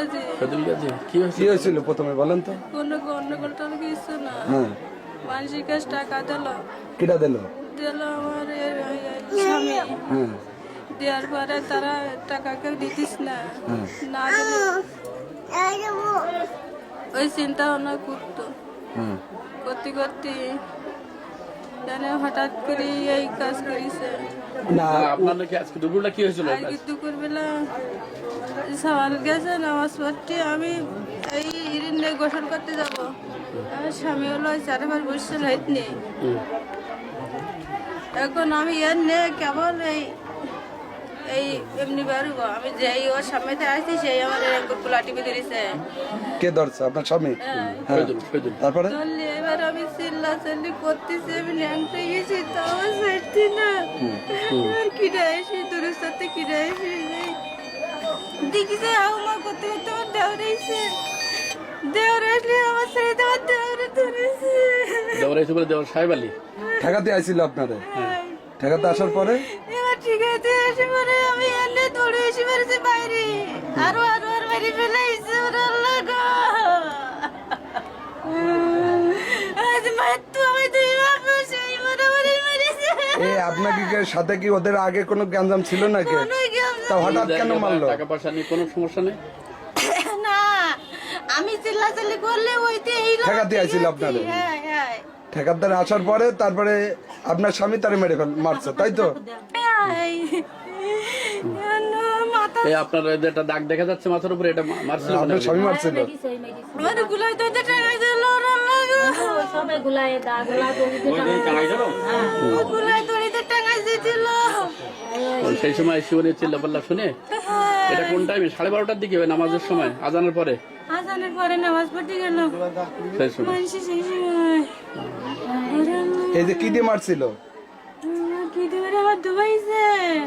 গাছে কি কি হয়েছে? হয়েছিল প্রথমে? বলেন তো। কোনো গন্ডগোল টল কিছু না। হ্যাঁ। মানুষের কাছে টাকা দিল কিটা দিল? দিল আমার স্বামী। হ্যাঁ। দেওয়ার পরে তারা টাকা কেউ দিতিস না। হ্যাঁ। না ওই চিন্তা ভাবনা করতো। হ্যাঁ। করতে করতে। জানে হঠাৎ করে এই কাজ করেছে। না আপনার নাকি আজকে দুপুরটা কি হয়েছিল? আজকে দুপুরবেলা গেছে নামাজ পড়তে। আমি এই নিয়ে গোসল করতে যাব। আমার স্বামী হলো চারবার বসছিল হাইত নেই। এখন আমি এর নিয়ে কেবল এই এই এমনি বেরোবো। আমি যেই ওর সামনেতে আসছি সেই আমার এরকম পোলা টিপে দিয়েছে কে ধরছে? আপনার স্বামী? হ্যাঁ। হ্যাঁ। তারপরে? ধরলে এবার আমি চিল্লা চিল্লি করতেছি আমি ল্যাংটে গেছি তাও ছাড়ছি না। আর কিনে আসি দূরের সাথে দেখি যে আউমা করতে করতে আমার দেওয়ার এসে দেওয়ার আসলে আমার ছেড়ে দেওয়ার দেওয়ারে ধরেছে। দেওয়ার এসে বলে দেওয়ার সাহেব আলী? ঠেকাতে আইছিল আপনারে? ঠেকাতে আসার পরে? এবার ঠিক আছে এসে পরে আমি এনে দৌড়ে এসে পড়েছি বাইরে। আরও আরও আর বাইরে ফেলে এসে আল্লাহ গো। এই আপনাকে সাথে কি ওদের আগে কোনো গ্যাঞ্জাম ছিল নাকি তা হঠাৎ কেন মারলো? টাকা পয়সা নিয়ে কোনো সমস্যা নেই। না আমি চিল্লাচিল্লি করলে ওইতে এই ঠেকাতে আইছিল? হ্যাঁ হ্যাঁ। আসার পরে তারপরে আপনার স্বামী তারে মেরে ফেল মারছে তাই তো? এই, আপনার এই যে একটা দাগ দেখা যাচ্ছে মাথার উপরে এটা মারছিল আপনার স্বামী মারছিল। গুলাই তো টাকা দিল টাকা দিয়েছিল। সেই সময় শিবনের চিল্লাপাল্লা শুনে এটা কোন টাইমে সাড়ে বারোটার দিকে হয় নামাজের সময় আজানের পরে? আজানের পরে নামাজ পড়তে গেল। সেই সময়। এই যে কি দিয়ে মারছিল? কি আমার দুবাইছে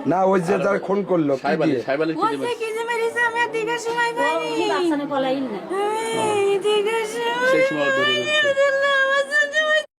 না ওই যে যারা খুন করল কি সাহেব আলী দিয়ে? সাহেব কি ও দেবে সে কি যে মেরেছে আমি আর দিকে সময় পাইনি। বাচ্চানে পলাইল না। এই, দিকে সময়